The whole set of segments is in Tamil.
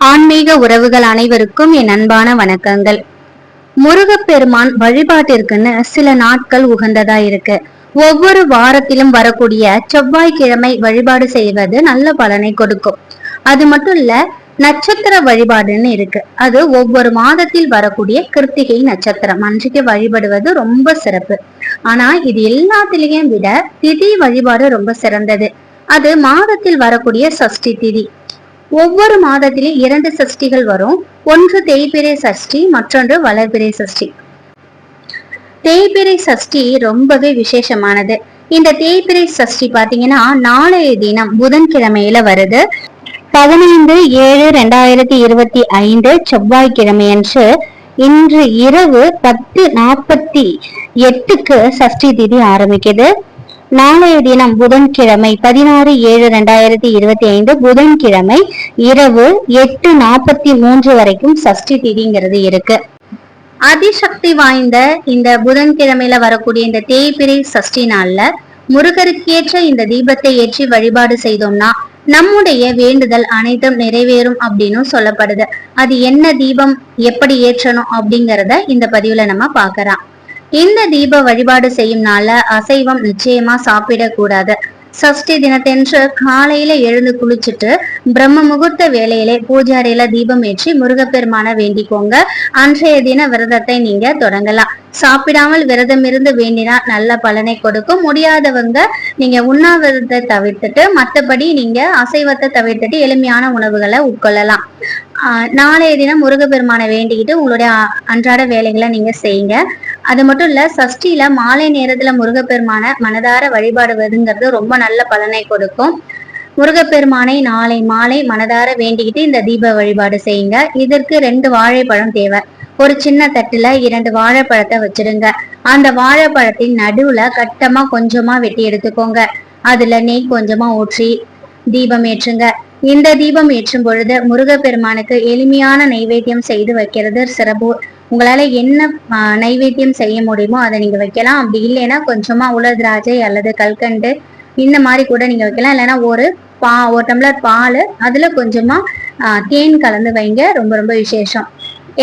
ஆன்மீக உறவுகள் அனைவருக்கும் என் அன்பான வணக்கங்கள். முருகப்பெருமான் வழிபாட்டிற்குன்னு சில நாட்கள் உகந்ததா இருக்கு. ஒவ்வொரு வாரத்திலும் வரக்கூடிய செவ்வாய்க்கிழமை வழிபாடு செய்வது நல்ல பலனை கொடுக்கும். அது மட்டும் இல்ல நட்சத்திர வழிபாடுன்னு இருக்கு. அது ஒவ்வொரு மாதத்தில் வரக்கூடிய கிருத்திகை நட்சத்திரம். அன்றைக்கு வழிபடுவது ரொம்ப சிறப்பு. ஆனா இது எல்லாத்திலையும் விட திதி வழிபாடு ரொம்ப சிறந்தது. அது மாதத்தில் வரக்கூடிய சஷ்டி திதி. ஒவ்வொரு மாதத்திலும் இரண்டு சஷ்டிகள் வரும். ஒன்று தேய்பிரை சஷ்டி மற்றொன்று வளர்பிறை சஷ்டி. தேய்பிரை சஷ்டி ரொம்பவே விசேஷமானது. இந்த தேய்பிரை சஷ்டி பாத்தீங்கன்னா நாளைய தினம் புதன்கிழமையில வருது. பதினைந்து ஏழு ரெண்டாயிரத்தி இருபத்தி ஐந்து செவ்வாய்க்கிழமையன்று இன்று இரவு பத்து நாற்பத்தி எட்டுக்கு சஷ்டி திதி ஆரம்பிக்குது. நாளைய தினம் புதன்கிழமை பதினாறு ஏழு ரெண்டாயிரத்தி இருபத்தி ஐந்து புதன்கிழமை இரவு எட்டு நாற்பத்தி மூன்று வரைக்கும் சஷ்டி திதிங்கிறது இருக்கு. அதிசக்தி வாய்ந்த இந்த புதன்கிழமையில வரக்கூடிய இந்த தேய்பிரை சஷ்டி நாள்ல முருகருக்கேற்ற இந்த தீபத்தை ஏற்றி வழிபாடு செய்தோம்னா நம்முடைய வேண்டுதல் அனைத்தும் நிறைவேறும் அப்படின்னு சொல்லப்படுது. அது என்ன தீபம் எப்படி ஏற்றணும் அப்படிங்கறத இந்த பதிவுல நம்ம பாக்கலாம் இந்த தீப வழிபாடு செய்யும் நாள்ல அசைவம் நிச்சயமா சாப்பிடக்கூடாது. சஷ்டி தினத்தன்று காலையில எழுந்து குளிச்சுட்டு பிரம்ம முகூர்த்த வேலையிலே பூஜாரியில தீபம் ஏற்றி முருகப்பெருமான வேண்டிக்கோங்க. அன்றைய தின விரதத்தை நீங்க தொடங்கலாம். சாப்பிடாமல் விரதம் இருந்து வேண்டினா நல்ல பலனை கொடுக்கும். முடியாதவங்க நீங்க உண்ணாவிரதத்தை தவிர்த்துட்டு மற்றபடி நீங்க அசைவத்தை தவிர்த்துட்டு எளிமையான உணவுகளை உட்கொள்ளலாம். நாளைய தினம் முருகப்பெருமானை வேண்டிக்கிட்டு உங்களுடைய அன்றாட வேலைகளை நீங்க செய்யுங்க. அது மட்டும் இல்ல சஷ்டியில மாலை நேரத்துல முருகப்பெருமான மனதார வழிபாடுவதுங்கிறது ரொம்ப நல்ல பலனை கொடுக்கும். முருகப்பெருமானை நாளை மாலை மனதார வேண்டிக்கிட்டு இந்த தீப வழிபாடு செய்யுங்க. இதற்கு ரெண்டு வாழைப்பழம் தேவை. ஒரு சின்ன தட்டுல இரண்டு வாழைப்பழத்தை வச்சிடுங்க. அந்த வாழைப்பழத்தின் நடுவுல கட்டமா கொஞ்சமா வெட்டி எடுத்துக்கோங்க. அதுல நெய் கொஞ்சமா ஊற்றி தீபம் ஏற்றுங்க. இந்த தீபம் ஏற்றும் பொழுது முருகப்பெருமானுக்கு எளிமையான நைவேத்தியம் செய்து வைக்கிறது சிறப்பு. உங்களால என்ன நைவேத்தியம் செய்ய முடியுமோ அதை நீங்க வைக்கலாம். அப்படி இல்லைன்னா கொஞ்சமா உலர் அல்லது கல்கண்டு இந்த மாதிரி கூட நீங்க வைக்கலாம். இல்லைன்னா ஒரு பா ஒரு டம்ளர் பால் அதுல கொஞ்சமா தேன் கலந்து வைங்க. ரொம்ப ரொம்ப விசேஷம்.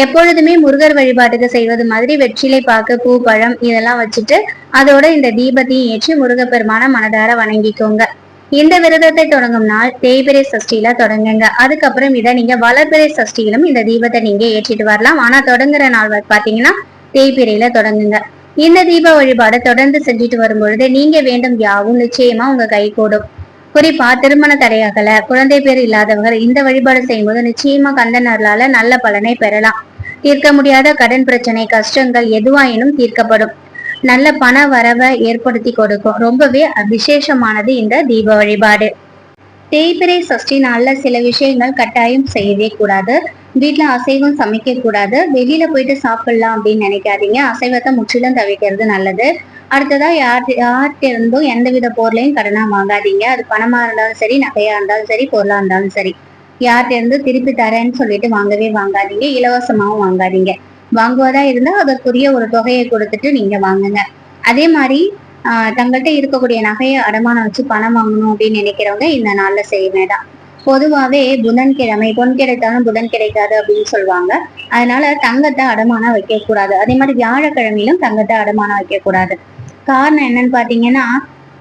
எப்பொழுதுமே முருகர் வழிபாட்டுக்கு செய்வது மாதிரி வெற்றிலை பாக்கு பூ பழம் இதெல்லாம் வச்சுட்டு அதோட இந்த தீபத்தையும் ஏற்றி முருகப்பெருமான மனதார வணங்கிக்கோங்க. இந்த விரதத்தை தொடங்கும் நாள் தேய்பிரை சஷ்டியில தொடங்குங்க. அதுக்கப்புறம் இதை நீங்க வளர்பிரை சஷ்டியிலும் இந்த தீபத்தை நீங்க ஏற்றிட்டு வரலாம். ஆனா தொடங்குற நாள் பாத்தீங்கன்னா தேய்பிரையில தொடங்குங்க. இந்த தீப வழிபாடு தொடர்ந்து செஞ்சுட்டு வரும்பொழுது நீங்க வேண்டும் யாவும் நிச்சயமா உங்க கை கூடும். குறிப்பா திருமண தடையாகல குழந்தை பேர் இல்லாதவர்கள் இந்த வழிபாடு செய்யும்போது நிச்சயமா கந்தனர்களால நல்ல பலனை பெறலாம். தீர்க்க முடியாத கடன் பிரச்சனை கஷ்டங்கள் எதுவாயினும் தீர்க்கப்படும். நல்ல பண வரவை ஏற்படுத்தி கொடுக்கும். ரொம்பவே விசேஷமானது இந்த தீப வழிபாடு. தேய்பிரை சஷ்டி நாளில் சில விஷயங்கள் கட்டாயம் செய்யவே கூடாது. வீட்டில் அசைவம் சமைக்க கூடாது. வெளியில போயிட்டு சாப்பிடலாம் அப்படின்னு நினைக்காதீங்க. அசைவத்தை முற்றிலும் தவிர்க்கிறது நல்லது. அடுத்ததா யார் யார்கிட்ட இருந்தும் எந்தவித பொருளையும் கடனா வாங்காதீங்க. அது பணமா இருந்தாலும் சரி நகையா இருந்தாலும் சரி பொருளா இருந்தாலும் சரி. யார்கிட்ட இருந்து திருப்பி தரேன்னு சொல்லிட்டு வாங்கவே வாங்காதீங்க. இலவசமாகவும் வாங்காதீங்க. வாங்குவதா இருந்தா அதற்குரிய ஒரு தொகையை கொடுத்துட்டு நீங்க வாங்குங்க. அதே மாதிரி தங்கள்கிட்ட இருக்கக்கூடிய நகையை அடமானம் வச்சு பணம் வாங்கணும் அப்படின்னு நினைக்கிறவங்க இந்த நாள்ல செய்ய வேண்டாம் பொதுவாவே புதன்கிழமை பொன் கிடைத்தாலும் புதன் கிடைக்காது அப்படின்னு சொல்லுவாங்க. அதனால தங்கத்தை அடமானம் வைக்க கூடாது. அதே மாதிரி வியாழக்கிழமையிலும் தங்கத்தை அடமானம் வைக்க கூடாது. காரணம் என்னன்னு பாத்தீங்கன்னா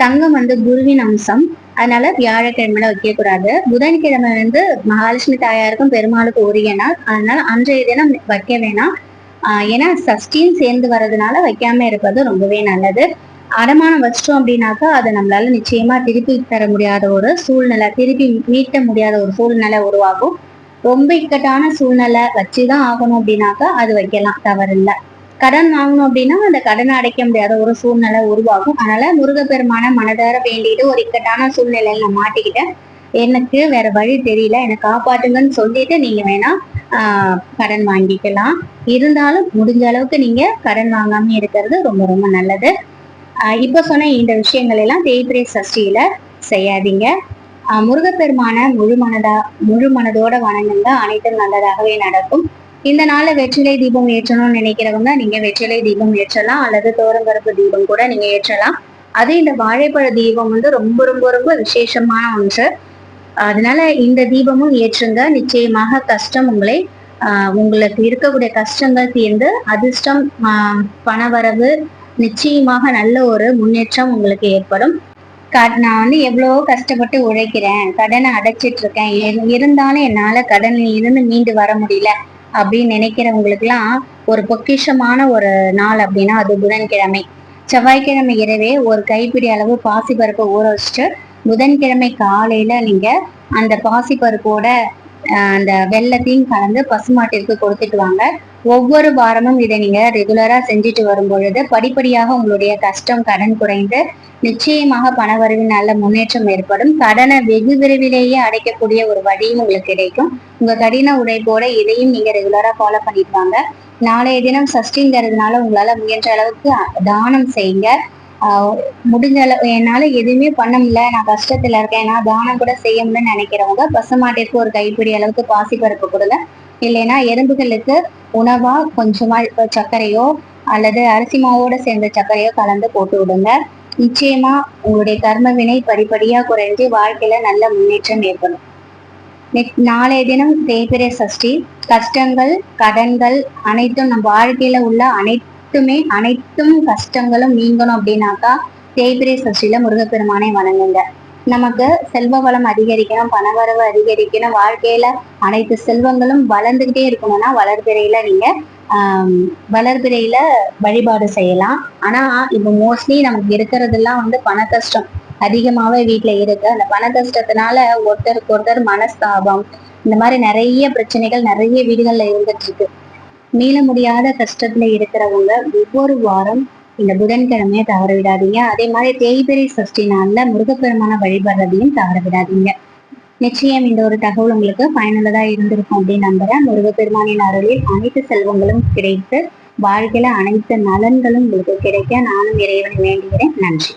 தங்கம் வந்து குருவின் அம்சம். அதனால வியாழக்கிழமையில வைக்க கூடாது. புதன்கிழமை வந்து மகாலட்சுமி தாயாருக்கும் பெருமாளுக்கும் உரிய நாள். அதனால அன்றைய தினம் வைக்க வேணாம். ஏன்னா சஷ்டியும் சேர்ந்து வர்றதுனால வைக்காம இருப்பது ரொம்பவே நல்லது. அடமானம் வச்சிட்டோம் அப்படின்னாக்கா அதை நம்மளால நிச்சயமா திருப்பி தர முடியாத ஒரு சூழ்நிலை திருப்பி மீட்ட முடியாத ஒரு சூழ்நிலை உருவாகும். ரொம்ப இக்கட்டான சூழ்நிலை வச்சுதான் ஆகணும் அப்படின்னாக்கா அது வைக்கலாம் தவறில்லை. கடன் வாங்கணும் அப்படின்னா அந்த கடனை அடைக்க முடியாத ஒரு சூழ்நிலை உருவாகும். அதனால முருகப்பெருமான மனதார வேண்டிட்டு ஒரு இக்கட்டான சூழ்நிலையில மாட்டிக்கிட்டேன். எனக்கு வேற வழி தெரியல. என்னை காப்பாற்றுங்கன்னு சொல்லிட்டு நீங்க வேணா கடன் வாங்கிக்கலாம். இருந்தாலும் முடிஞ்ச அளவுக்கு நீங்க கடன் வாங்காம இருக்கிறது ரொம்ப ரொம்ப நல்லது. இப்போ சொன்ன இந்த விஷயங்கள் எல்லாம் தேய்பிரை சஷ்டியில செய்யாதீங்க. முருகப்பெருமான முழு மனதா முழு மனதோட வணங்குங்க. அனைத்தும் நல்லதாகவே நடக்கும். இந்த நாள்ல வெற்றிலை தீபம் ஏற்றணும்னு நினைக்கிறவங்க நீங்க வெற்றிலை தீபம் ஏற்றலாம். அல்லது தோரம்பருப்பு தீபம் கூட நீங்க ஏற்றலாம். அது இந்த வாழைப்பழ தீபம் வந்து ரொம்ப ரொம்ப ரொம்ப விசேஷமான ஒன்று. அதனால இந்த தீபமும் ஏற்றுங்க. நிச்சயமாக கஷ்டம் உங்களை உங்களுக்கு இருக்கக்கூடிய கஷ்டங்கள் தீர்ந்து அதிர்ஷ்டம் பணவரவு நிச்சயமாக நல்ல ஒரு முன்னேற்றம் உங்களுக்கு ஏற்படும். நான் வந்து எவ்வளவோ கஷ்டப்பட்டு உழைக்கிறேன். கடனை அடைச்சிட்டு இருக்கேன் இருந்தாலும் என்னால கடனில் இருந்து மீண்டு வர முடியல அப்படின்னு நினைக்கிறவங்களுக்குலாம் ஒரு பொக்கிஷமான ஒரு நாள் அப்படின்னா அது புதன்கிழமை. செவ்வாய்க்கிழமை இரவே ஒரு கைப்பிடி அளவு பாசிப்பருப்பை ஊற வச்சுட்டு புதன்கிழமை காலையில நீங்க அந்த பாசிப்பருப்போட அந்த வெள்ளத்தையும் கலந்து பசுமாட்டிற்கு கொடுத்துட்டு வாங்க. ஒவ்வொரு வாரமும் இதை நீங்க ரெகுலரா செஞ்சுட்டு வரும் பொழுது படிப்படியாக உங்களுடைய கஷ்டம் கடன் குறைந்து நிச்சயமாக பணவரவில் நல்ல முன்னேற்றம் ஏற்படும். கடனை வெகு விரைவிலேயே அடைக்கக்கூடிய ஒரு வழியும் உங்களுக்கு கிடைக்கும். உங்க கடின உழைப்போட இதையும் நீங்க ரெகுலரா ஃபாலோ பண்ணிட்டு வாங்க. நாளைய தினம் சஷ்டிங்கிறதுனால உங்களால முயன்ற அளவுக்கு தானம் செய்யுங்க. முடிஞ்ச அளவு என்னால எதுவுமே பண்ண முடியல. நான் கஷ்டத்துல இருக்கேன். நான் தானம் கூட செய்ய முடியலன்னு நினைக்கிறவங்க பசுமாட்டிற்கு ஒரு கைப்பிடி அளவுக்கு பாசிப்பருப்பு கொடுங்க. இல்லைன்னா எறும்புகளுக்கு உணவா கொஞ்சமா சர்க்கரையோ அல்லது அரிசி மாவோட சேர்ந்த சர்க்கரையோ கலந்து போட்டு விடுங்க. நிச்சயமா உங்களுடைய கர்ம வினை படிப்படியா குறைஞ்சு வாழ்க்கையில நல்ல முன்னேற்றம் ஏற்படும். நாளைய தினம் தேய்பிரை சஷ்டி. கஷ்டங்கள் கடன்கள் அனைத்தும் நம் வாழ்க்கையில உள்ள அனைத்துமே அனைத்தும் கஷ்டங்களும் நீங்கணும் அப்படின்னாக்கா தேய்பிரை சஷ்டியில முருகப்பெருமானை வணங்குங்க. நமக்கு செல்வ வளம் அதிகரிக்கணும் பணவரவு அதிகரிக்கணும் வாழ்க்கையில அனைத்து செல்வங்களும் வளர்ந்துகிட்டே இருக்கணும்னா வளர்பிறையில நீங்க ஆஹ் வளர்பிறையில வழிபாடு செய்யலாம். ஆனா இப்போ மோஸ்ட்லி நமக்கு இருக்கிறதெல்லாம் வந்து பண கஷ்டம். அதிகமாவே வீட்டுல இருக்கு. அந்த பண கஷ்டத்தினால ஒருத்தருக்கு ஒருத்தர் மனஸ்தாபம். இந்த மாதிரி நிறைய பிரச்சனைகள் நிறைய வீடுகள்ல இருந்துட்டு இருக்கு. மீள முடியாத கஷ்டத்துல இருக்கிறவங்க ஒவ்வொரு வாரம் இந்த புதன்கிழமையை தவற விடாதீங்க. அதே மாதிரி தேய்பிரை சஷ்டி நாள்ல முருகப்பெருமான வழிபடுறதையும் தவற விடாதீங்க. நிச்சயம் இந்த ஒரு தகவல் உங்களுக்கு பயனுள்ளதா இருந்திருக்கும் அப்படின்னு நம்புறேன். முருகப்பெருமானின் அருளில் அனைத்து செல்வங்களும் கிடைத்து வாழ்க்கையில அனைத்து நலன்களும் உங்களுக்கு கிடைக்க நானும் இறைவனை வேண்டுகிறேன். நன்றி.